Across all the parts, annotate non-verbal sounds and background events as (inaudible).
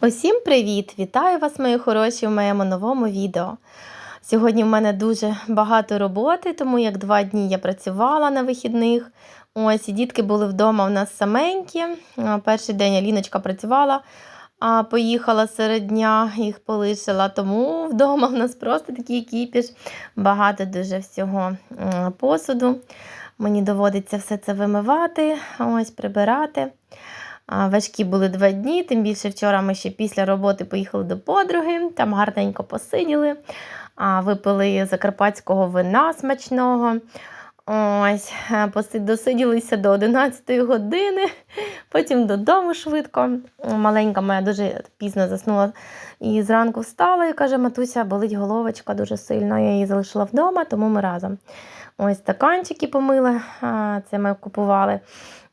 Усім привіт! Вітаю вас, мої хороші, в моєму новому відео. Сьогодні в мене дуже багато роботи, тому як два дні я працювала на вихідних. Ось і дітки були вдома в нас саменькі. Перший день Аліночка працювала, а поїхала серед дня, їх полишила. Тому вдома в нас просто такий кіпіш, багато дуже всього посуду. Мені доводиться все це вимивати, ось прибирати. Важкі були два дні, тим більше вчора ми ще після роботи поїхали до подруги, там гарненько посиділи, випили закарпатського вина смачного. Ось, досиділися до 11 години, (laughs) потім додому швидко. Маленька моя дуже пізно заснула і зранку встала і каже: Матуся, болить головочка дуже сильно. Я її залишила вдома, тому ми разом. Ось стаканчики помили, це ми купували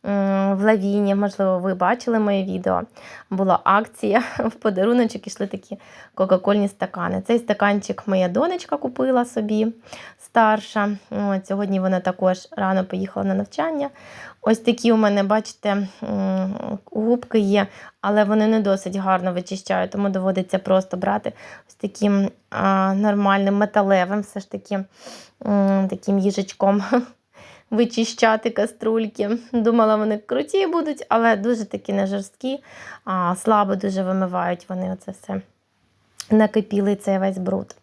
в лавіні. Можливо, ви бачили моє відео. Була акція (laughs) в подаруночок ішли такі кока-кольні стакани. Цей стаканчик моя донечка купила собі старша. От, сьогодні вона також рано поїхала на навчання. Ось такі у мене, бачите, губки є, але вони не досить гарно вичищають, тому доводиться просто брати ось таким нормальним металевим, все ж таки таким їжачком (laughs) вичищати каструльки. Думала, вони круті будуть, але дуже такі не жорсткі, а слабо дуже вимивають вони оце все. Накипіли цей весь бруд.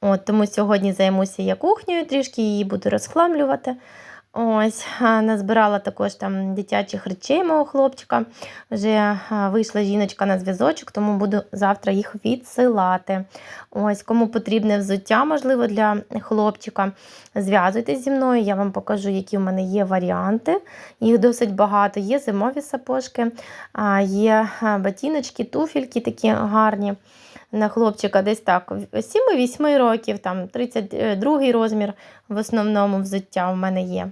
От, тому сьогодні займуся я кухнею, трішки її буду розхламлювати. Ось, назбирала також там дитячих речей мого хлопчика. Вже вийшла жіночка на зв'язочок, тому буду завтра їх відсилати. Ось, кому потрібне взуття, можливо, для хлопчика, зв'язуйтесь зі мною, я вам покажу, які в мене є варіанти. Їх досить багато. Є зимові сапожки, є а, ботиночки, туфельки такі гарні. На хлопчика десь так 7-8 років, там 32 розмір в основному взуття в мене є.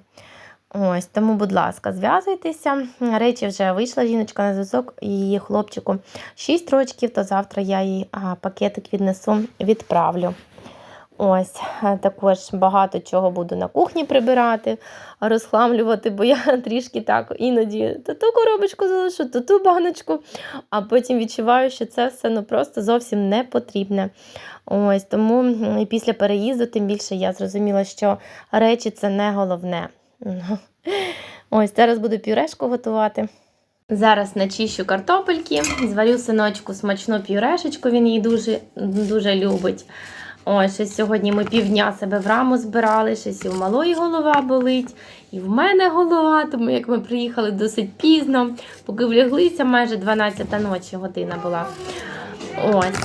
Ось, тому, будь ласка, зв'язуйтеся. Речі вже вийшла жіночка на зв'язок, її хлопчику 6 рочків, то завтра я їй пакетик віднесу, відправлю. Ось, е, також багато чого буду на кухні прибирати, розхламлювати, бо я (laughs) трішки так іноді то ту коробочку залишу, то ту баночку, а потім відчуваю, що це все ну, просто зовсім не потрібне. Ось, тому і після переїзду, тим більше я зрозуміла, що речі це не головне. (laughs) Ось, зараз буду пюрешку готувати. Зараз начищу картопельки, зварю синочку смачну пюрешечку, він її дуже, дуже любить. Ось, щось сьогодні ми півдня себе в раму збирали, щось і в малої голова болить, і в мене голова, тому як ми приїхали досить пізно, поки вляглися, майже 12 ночі година була. Ось.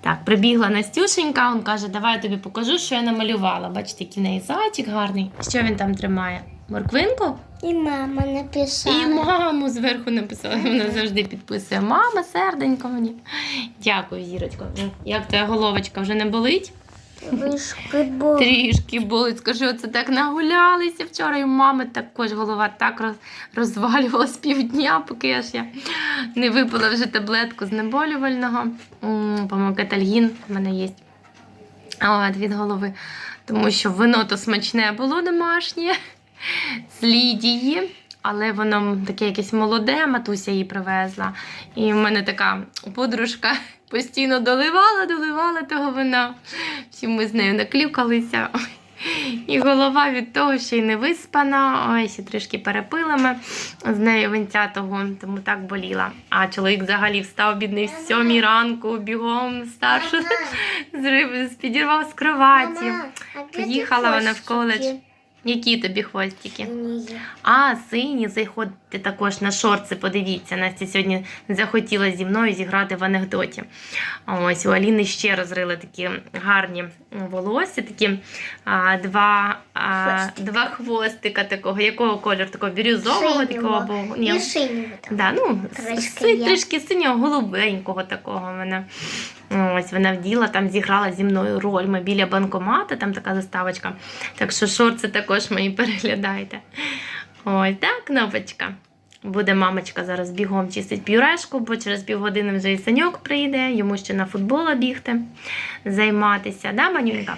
Так, прибігла Настюшенька, він каже, давай я тобі покажу, що я намалювала. Бачите, який в неї зайчик гарний. Що він там тримає? Морквинку? І мама написала. І маму зверху написала. Вона завжди підписує. Мама, серденько мені. Дякую, зірочко. Як твоя головочка вже не болить? Вишки були. Трішки болить. Скажи, оце так нагулялися вчора. І мами також голова так роз, розвалювалась півдня, поки я ж я не випила вже таблетку знеболювального. М, По-моєму, кетальгін в мене є. От, від голови. Тому що вино то смачне було домашнє з Лідії. Але воно таке якесь молоде, матуся її привезла. І в мене така подружка постійно доливала, доливала того вина. Всі ми з нею наклюкалися. І голова від того, що й не виспана, ой, ще трішки перепила ми з нею винця того, тому так боліла. А чоловік взагалі встав бідний в сьомій ранку, бігом старшу зрив, підірвав з кроваті. Поїхала вона в коледж. Які тобі хвостики? А, сині, заходьте також на шорти, подивіться. Настя сьогодні захотіла зі мною зіграти в анекдоті. Ось у Аліни ще розрили такі гарні волосся, такі а, два, а, два хвостика такого. Якого кольору? Такого бірюзового, такого або І ні. Да, ну, є. трішки синього, голубенького такого вона. Ось вона вділа, там зіграла зі мною роль. Ми біля банкомата, там така заставочка. Так що шорти також мої переглядайте. Ось так, кнопочка. Буде мамочка зараз бігом чистить пюрешку, бо через півгодини вже і саньок прийде, йому ще на футбол бігти, займатися. Да, Манюнька?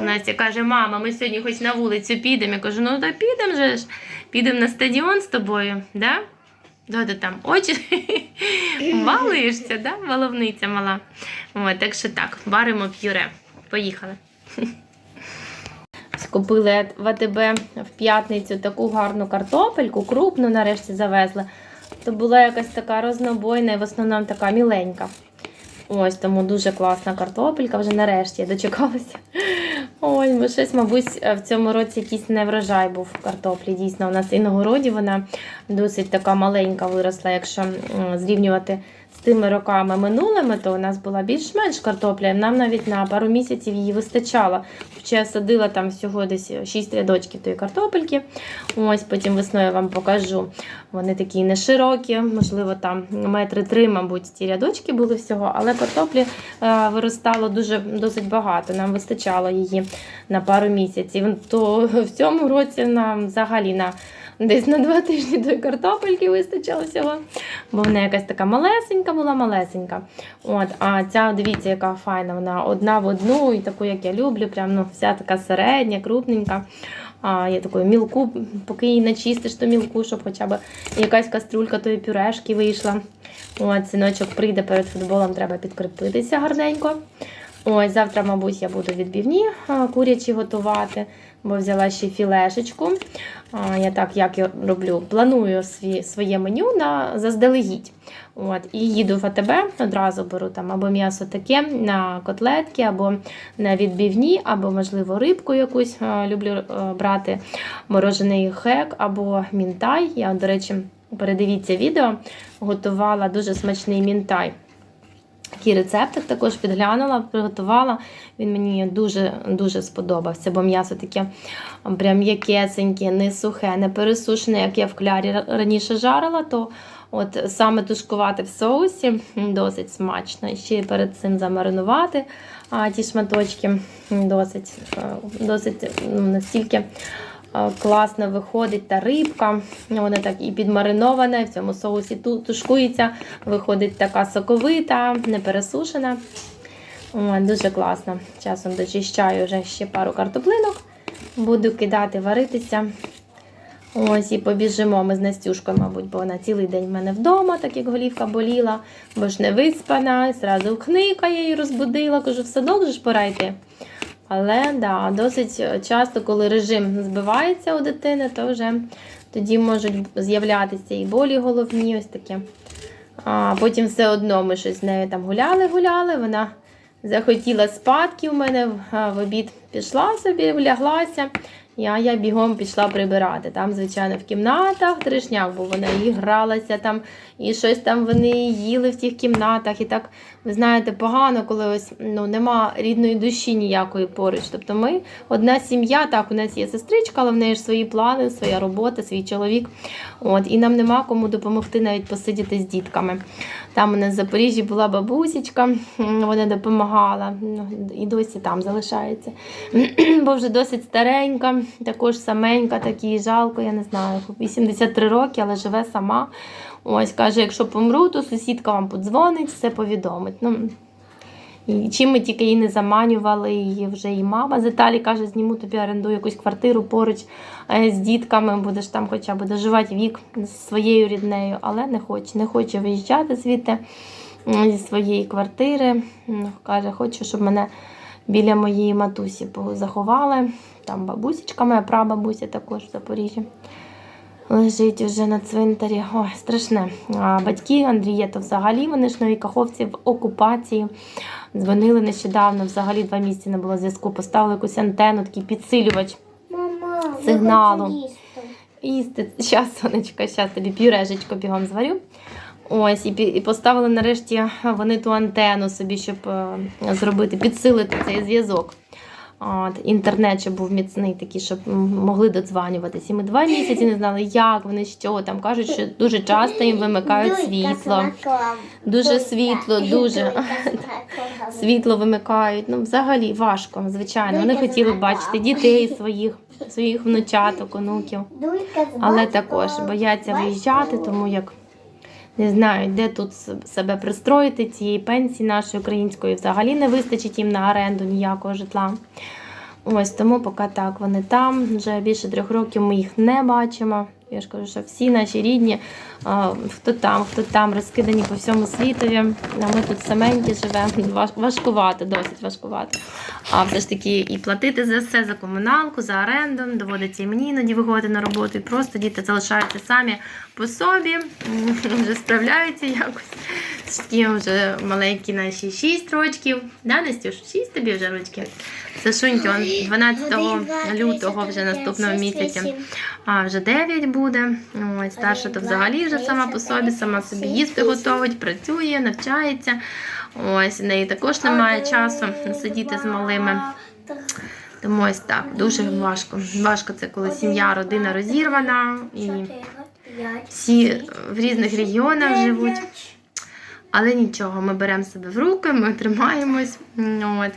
Настя каже: мама, ми сьогодні хоч на вулицю підемо. Я кажу, ну то підемо же ж. Підемо на стадіон з тобою, да? Що ти там очі (laughs) балуєшся, да? Баловниця мала. От, так що так, варимо п'юре. Поїхали. (laughs) Купили в АТБ в п'ятницю таку гарну картопельку, крупну нарешті завезли. То була якась така рознобойна і в основному така міленька. Ось тому дуже класна картопелька, вже нарешті я дочекалася. Ой, бо щось, мабуть, в цьому році якийсь неврожай був в картоплі. Дійсно, у нас і на городі вона досить така маленька виросла. Якщо зрівнювати тими роками минулими, то у нас була більш-менш картопля. Нам навіть на пару місяців її вистачало. Хоча я садила там всього десь 6 рядочків тої картопельки. Ось потім весною вам покажу. Вони такі не широкі, можливо, там метри три, мабуть, ті рядочки були всього, але картоплі е, виростало дуже досить багато. Нам вистачало її на пару місяців. То в цьому році нам взагалі на десь на два тижні тої картопельки вистачало всього. Бо вона якась така малесенька була, малесенька. От, а ця, дивіться, яка файна. Вона одна в одну, і таку, як я люблю, прям ну, вся така середня, крупненька. А, я такою мілку, поки її не чистиш, то мілку, щоб хоча б якась каструлька тої пюрешки вийшла. От, синочок прийде перед футболом, треба підкріпитися гарненько. Ось, завтра, мабуть, я буду відбівні курячі готувати, бо взяла ще філешечку. Я так як я роблю, планую сві, своє меню на заздалегідь. От, і їду в АТБ, одразу беру там або м'ясо таке на котлетки, або на відбівні, або, можливо, рибку якусь люблю брати, морожений хек або мінтай. Я, до речі, передивіться відео, готувала дуже смачний мінтай. Такий рецептик також підглянула, приготувала. Він мені дуже дуже сподобався, бо м'ясо таке прям м'якесеньке, не сухе, не пересушене, як я в клярі раніше жарила, то от саме тушкувати в соусі досить смачно. І ще й перед цим замаринувати а, ті шматочки досить, е, досить настільки. Е, Класно виходить та рибка, вона так і підмаринована, і в цьому соусі тушкується, виходить така соковита, не пересушена. Дуже класно. Часом дочищаю вже ще пару картоплинок, буду кидати, варитися. Ось і побіжимо ми з Настюшкою, мабуть, бо вона цілий день в мене вдома, так як голівка боліла, бо ж не виспана, і зразу хника я її розбудила, кажу, в садок же ж пора йти. Але да, досить часто, коли режим збивається у дитини, то вже тоді можуть з'являтися і болі головні, ось таке. А потім все одно ми щось з нею там гуляли-гуляли. Вона захотіла спадки у мене в, в обід пішла собі, вляглася. Я, я бігом пішла прибирати. Там, звичайно, в кімнатах трешняк, бо вона і гралася там, і щось там вони їли в тих кімнатах. І так, ви знаєте, погано, коли ось ну, нема рідної душі ніякої поруч. Тобто ми одна сім'я, так, у нас є сестричка, але в неї ж свої плани, своя робота, свій чоловік. От, і нам нема кому допомогти навіть посидіти з дітками. Там у нас в Запоріжжі була бабусечка, вона допомагала, ну, і досі там залишається. (clears throat) Бо вже досить старенька, також саменька, такі жалко, я не знаю, 83 роки, але живе сама. Ось каже, якщо помру, то сусідка вам подзвонить, все повідомить. Ну, і чим ми тільки її не заманювали, і вже і мама з Італії каже, зніму тобі орендую якусь квартиру поруч е, з дітками, будеш там хоча б доживати вік з своєю ріднею, але не хоче, не хоче виїжджати звідти зі своєї квартири. Каже, хочу, щоб мене біля моєї матусі заховали. Там бабусечка, моя прабабуся також в Запоріжжі. Лежить уже на цвинтарі. Ой, страшне. А батьки Андрієта взагалі, вони ж нові каховці в окупації. Дзвонили нещодавно, взагалі два місяці не було зв'язку. Поставили якусь антенну, такий підсилювач. Мама, Сигналу. їсти. Їсти. Щас, сонечко, щас тобі пюрежечко бігом зварю. Ось, і, поставили нарешті вони ту антенну собі, щоб е, зробити, підсилити цей зв'язок. От, інтернет, щоб був міцний такий, щоб могли додзванюватися. І ми два місяці не знали, як вони що там кажуть, що дуже часто їм вимикають світло. Дуже світло, дуже. Світло вимикають. Ну, взагалі важко, звичайно. Вони хотіли бачити дітей своїх, своїх внучаток, онуків. Але також бояться виїжджати, тому як не знаю, де тут себе пристроїти цієї пенсії нашої української взагалі не вистачить їм на оренду ніякого житла. Ось тому поки так вони там. Вже більше трьох років ми їх не бачимо. Я ж кажу, що всі наші рідні, хто там, хто там, розкидані по всьому світові. А ми тут саменькі живемо. Важ- Важкувато, досить важкувато. А все ж таки і платити за все, за комуналку, за оренду. Доводиться і мені іноді виходити на роботу. І просто діти залишаються самі по собі, вже справляються якось. Такі вже маленькі наші 6 рочків. Да, Настюш? 6 тобі вже рочків. Сашуньки, он 12 лютого вже наступного місяця. А вже 9 буде. Ось старша то взагалі вже сама по собі, сама собі їсти готовить, працює, навчається. Ось в неї також немає часу сидіти з малими. Тому ось так, дуже важко. Важко це, коли сім'я, родина розірвана і всі в різних регіонах живуть. Але нічого, ми беремо себе в руки, ми тримаємось. От.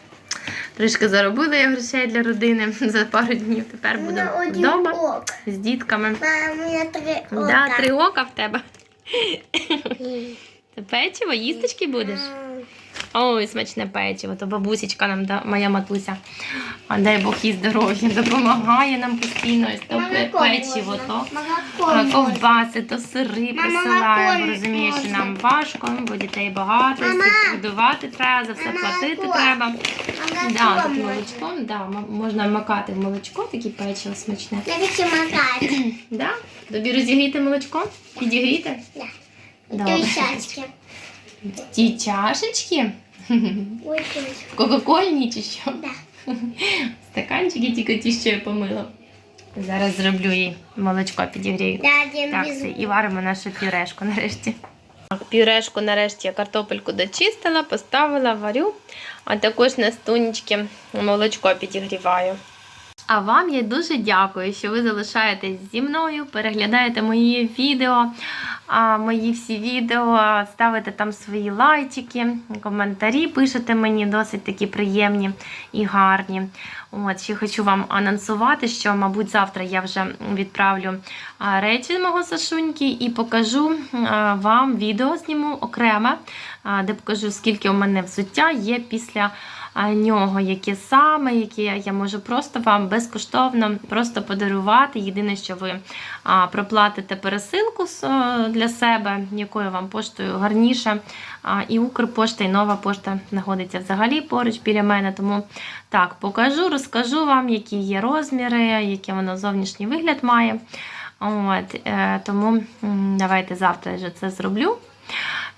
Трішки заробила я грошей для родини (laughs) за пару днів. Тепер буду вдома з дітками. Мама, три Да, ока. три ока в тебе. Це печиво, їсточки будеш? Ой, смачне печиво, то бабусечка нам, да, моя матуся. А дай Бог їй здоров'я, допомагає нам постійно. То печиво, то ковбаси, то сири присилає, молоко що нам важко, бо дітей багато, годувати треба, за все платити треба. Да, тут молочком, да, можна макати в молочко, таке печиво смачне. Я хочу макать. (clears throat) Да? Тобі розігріти молочко? Підігріти? Да. Добре. Ті чашечки? Кока-кольні чи що? Да. Стаканчики тільки ті, що я помила. Зараз зроблю їй молочко підігрію. Да, Так, все, і варимо нашу пюрешку нарешті. Пюрешку нарешті я картопельку дочистила, поставила, варю, а також на стунечки молочко підігріваю. А вам я дуже дякую, що ви залишаєтесь зі мною, переглядаєте мої відео, мої всі відео, ставите там свої лайчики, коментарі пишете мені досить такі приємні і гарні. От, ще хочу вам анонсувати, що, мабуть, завтра я вже відправлю речі мого Сашуньки і покажу вам відео зніму окреме, де покажу, скільки у мене взуття є після нього, які саме, які я можу просто вам безкоштовно просто подарувати. Єдине, що ви проплатите пересилку е, для себе, якою вам поштою гарніше. І Укрпошта, і нова пошта знаходиться взагалі поруч біля мене. Тому так, покажу, розкажу вам, які є розміри, який воно зовнішній вигляд має. От, е, тому давайте завтра вже це зроблю.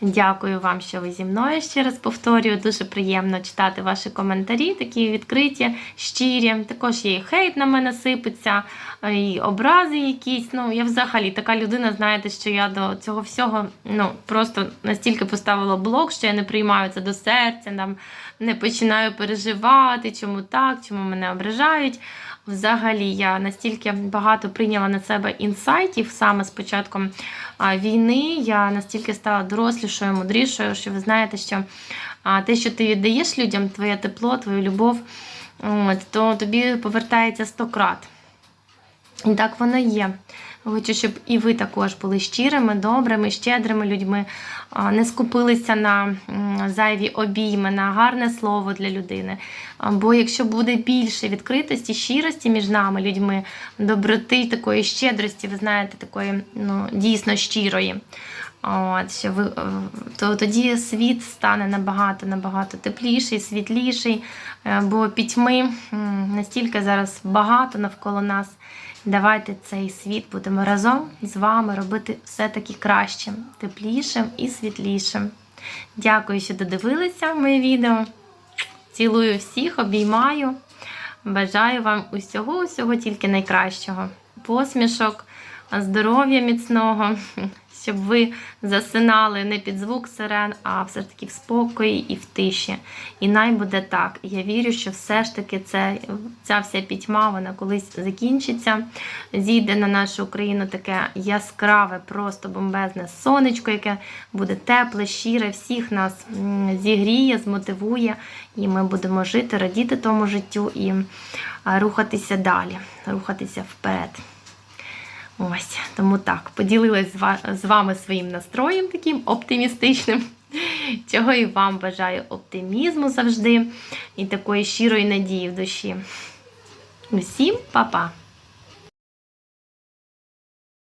Дякую вам, що ви зі мною ще раз повторюю. Дуже приємно читати ваші коментарі, такі відкриті, щирі. Також є і хейт на мене сипеться, і образи якісь. Ну, я взагалі така людина, знаєте, що я до цього всього ну, просто настільки поставила блок, що я не приймаю це до серця, там, не починаю переживати, чому так, чому мене ображають. Взагалі, я настільки багато прийняла на себе інсайтів саме з початком війни. Я настільки стала дорослішою, мудрішою, що ви знаєте, що те, що ти віддаєш людям, твоє тепло, твою любов, то тобі повертається сто крат. І так воно є. Хочу, щоб і ви також були щирими, добрими, щедрими людьми, не скупилися на зайві обійми, на гарне слово для людини. Бо якщо буде більше відкритості, щирості між нами, людьми, доброти, такої щедрості, ви знаєте, такої ну, дійсно щирої, От, що ви, е, то тоді світ стане набагато набагато тепліший, світліший, е, бо пітьми настільки зараз багато навколо нас. Давайте цей світ будемо разом з вами робити все таки кращим, теплішим і світлішим. Дякую, що додивилися моє відео. Цілую всіх, обіймаю. Бажаю вам усього, усього тільки найкращого. Посмішок, здоров'я міцного, щоб ви засинали не під звук сирен, а все ж таки в спокої і в тиші. І най буде так. Я вірю, що все ж таки це, ця вся пітьма вона колись закінчиться. Зійде на нашу Україну таке яскраве, просто бомбезне сонечко, яке буде тепле, щире, всіх нас зігріє, змотивує, і ми будемо жити, радіти тому життю і рухатися далі, рухатися вперед. Ось, тому так, поділилась з вами своїм настроєм таким оптимістичним. (laughs) Чого і вам бажаю оптимізму завжди і такої щирої надії в душі. Усім па-па!